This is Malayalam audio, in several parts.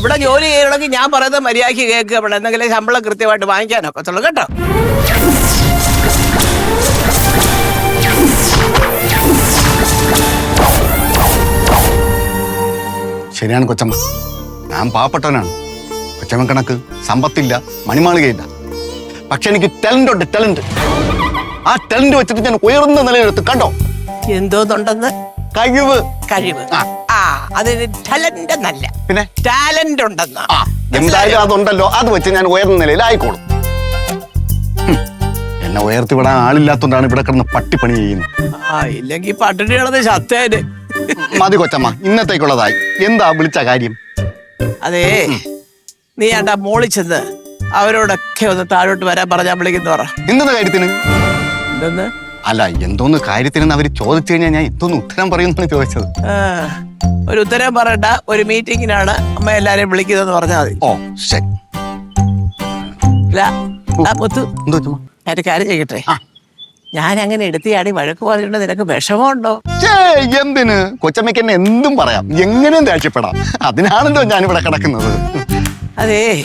ഇവിടെ ജോലി ചെയ്യണമെങ്കിൽ ഞാൻ പറയുന്നത് മര്യാദയ്ക്ക് കേൾക്കുക ഇവിടെ എന്തെങ്കിലും ശമ്പളം കൃത്യമായിട്ട് വാങ്ങിക്കാനൊക്കത്തുള്ളൂ കേട്ടോ? ശരിയാണ് കൊച്ചമ്മ. ഞാൻ പാവപ്പെട്ടവനാണ്. കൊച്ചമ്മ കണക്ക് സമ്പത്തില്ല മണിമാളികയില്ല. പക്ഷെ എനിക്ക് ടാലന്റ് ഉണ്ട് ടാലന്റ് ആ ടാലന്റ് വെച്ചിട്ട് ഞാൻ ഉയർന്ന നിലയിലെടുത്ത് കണ്ടോ? എന്തോന്നുണ്ടെന്ന്? കഴിവ്. കഴിവ്. ആ. അതിന് ടാലന്റ് എന്നല്ല. പിന്നെ? ടാലന്റ് ഉണ്ടെന്ന്. എന്തായാലും അതുണ്ടല്ലോ. അത് വെച്ച് ഞാൻ ഉയർന്ന നിലയിൽ ആയിക്കോളും. എന്നെ ഉയർത്തി വിടാൻ ആളില്ലാത്തോണ്ടാണ് ഇവിടെ കിടന്ന് പട്ടിപ്പണി ചെയ്യുന്നത്. ആ ഇല്ലെങ്കിൽ പട്ടിണി കിടന്ന് ചത്തേന് മതി കൊച്ചമ്മ ഇന്നത്തേക്കുള്ളതായി. എന്താ വിളിച്ച കാര്യം? അതേ നീ ആണ്ടാ മോളി ചെന്ന് അവരോടൊക്കെ ഒന്ന് താഴോട്ട് വരാൻ പറഞ്ഞാൽ വിളിക്കുന്നു പറ. എന്തെന്ന കാര്യത്തിന്? എന്തെന്ന്? അല്ല എന്തോന്ന് കാര്യത്തിനെന്ന് അവർ ചോദിച്ചു കഴിഞ്ഞാൽ ഞാൻ എന്തോന്ന് ഉത്തരം പറയുന്നു ചോദിച്ചത്. ഒരു ഉത്തരം പറയണ്ട. ഒരു മീറ്റിങ്ങിനാണ് അമ്മ എല്ലാരെയും വിളിക്കുന്നതെന്ന് പറഞ്ഞാൽ മതി. ഓ ശരി. ഇല്ല ആ മുത്തു. എന്തോ ചുമ്മാ ഞാൻ ഒരു കാര്യം ചെയ്യട്ടെ? ഞാൻ അങ്ങനെ എടുത്തിയാടി വഴക്ക് പറഞ്ഞിട്ട് നിനക്ക് വിഷമമുണ്ടോ? എന്തിന്? കൊച്ചമ്മയ്ക്ക് എന്നെ എന്തും പറയാം. എങ്ങനെയും ദേഷ്യപ്പെടാം. അതിനാണല്ലോ ഞാനിവിടെ കിടക്കുന്നത്. അതേ.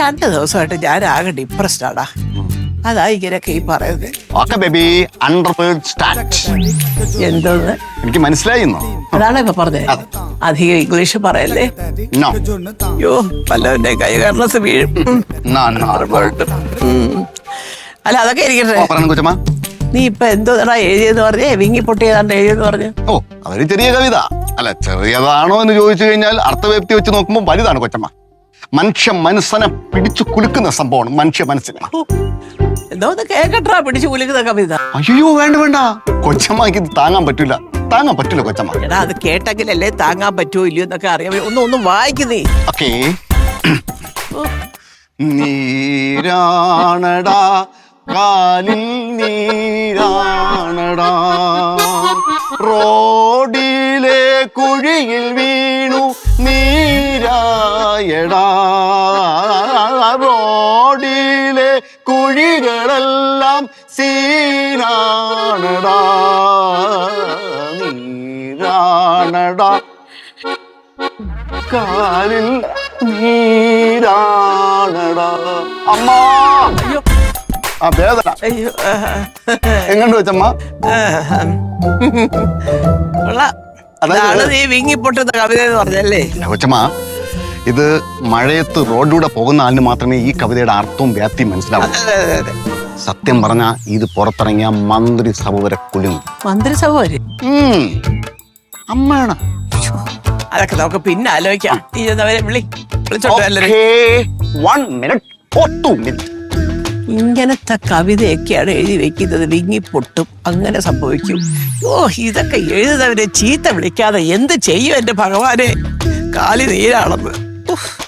രണ്ട് ദിവസമായിട്ട് ഞാൻ ആകെ ഡിപ്രസ്ഡ് ആടാ അതാ ഇങ്ങനെയൊക്കെ ഈ പറയുന്നത്. ഓക്കെ ബേബി അണ്ടർ സ്റ്റാർട്ട് എന്തോന്ന്? എനിക്ക് മനസ്സിലായിരുന്നു അതാണ് ഇപ്പൊ പറഞ്ഞത് അധികം ഇംഗ്ലീഷ് പറയല്ലേ? നോ അയ്യോ പല്ലവന്റെ കൈ കാരണം വീഴും. നോ അല്ല അതൊക്കെ ഇരിക്കട്ടെ. കൊച്ചമ്മ. നീ ഇപ്പൊ എന്തോന്നാ എഴുതിയെന്ന് പറഞ്ഞേ? വിങ്ങി പൊട്ടിയതാണ്ട് എഴുതിയെന്ന് പറഞ്ഞു? ഓ അതൊരു ചെറിയ കവിത. അല്ല ചെറിയതാണോ എന്ന് ചോദിച്ചു കഴിഞ്ഞാൽ അർത്ഥവ്യക്തി വെച്ച് നോക്കുമ്പോൾ വലുതാണ് കൊച്ചമ്മ. മനുഷ്യ മനസ്സിനെ പിടിച്ചു കുലുക്കുന്ന സംഭവമാണ് മനുഷ്യ മനസ്സിനെ. എന്തോ എന്തോന്ന് കേക്കട്ടാ പിടിച്ചു കുലിക്കുന്ന കവിത. അയ്യോ വേണ്ട വേണ്ട. കൊച്ചമ്മക്ക് ഇത് താങ്ങാൻ പറ്റൂല. താങ്ങാൻ പറ്റൂല കൊച്ചമ്മ. എടാ അത് കേട്ടെങ്കിലല്ലേ താങ്ങാൻ പറ്റുമോ ഇല്ലയോ എന്നൊക്കെ അറിയാൻ ഒന്ന് ഒന്ന് വായിക്കുന്നേ ഓക്കേ. നീരാണടാ കാലിൽ നീരാണടാ. റോഡിലെ കുഴിയിൽ വീണു നീരാണടാ. കാലിൽ നീരാണടാ. അമ്മ! അയ്യോ. ആ വേദന അയ്യോ. ആ, എങ്ങോട്ട് വെച്ചമ്മ. നീ വിങ്ങി കവിത എന്ന് പറഞ്ഞല്ലേ? കൊച്ചമ്മ ഇത് മഴയത്ത് റോഡിലൂടെ പോകുന്ന ആളിന് മാത്രമേ ഈ കവിതയുടെ അർത്ഥവും വ്യാപ്തിയും മനസ്സിലാവൂ. സത്യം പറഞ്ഞാ ഇത് പുറത്തിറങ്ങിയ മന്ത്രിസഭ വരെ കുലുങ്ങും. മന്ത്രിസഭ വരെ. അമ്മയാണ്. അതൊക്കെ നമുക്ക് പിന്നെ ആലോചിക്കാം. നീ വിളി. വിളിച്ചോട്ടോ മിനിറ്റ് ഇങ്ങനത്തെ കവിതയൊക്കെയാണ് എഴുതി വെക്കുന്നത്. വിങ്ങി പൊട്ടും അങ്ങനെ സംഭവിക്കും. ഓ ഇതൊക്കെ എഴുതുന്നവരെ ചീത്ത വിളിക്കാതെ എന്ത് ചെയ്യും എന്റെ ഭഗവാനെ? കാലി നീരാണെന്ന്. ഉഫ്.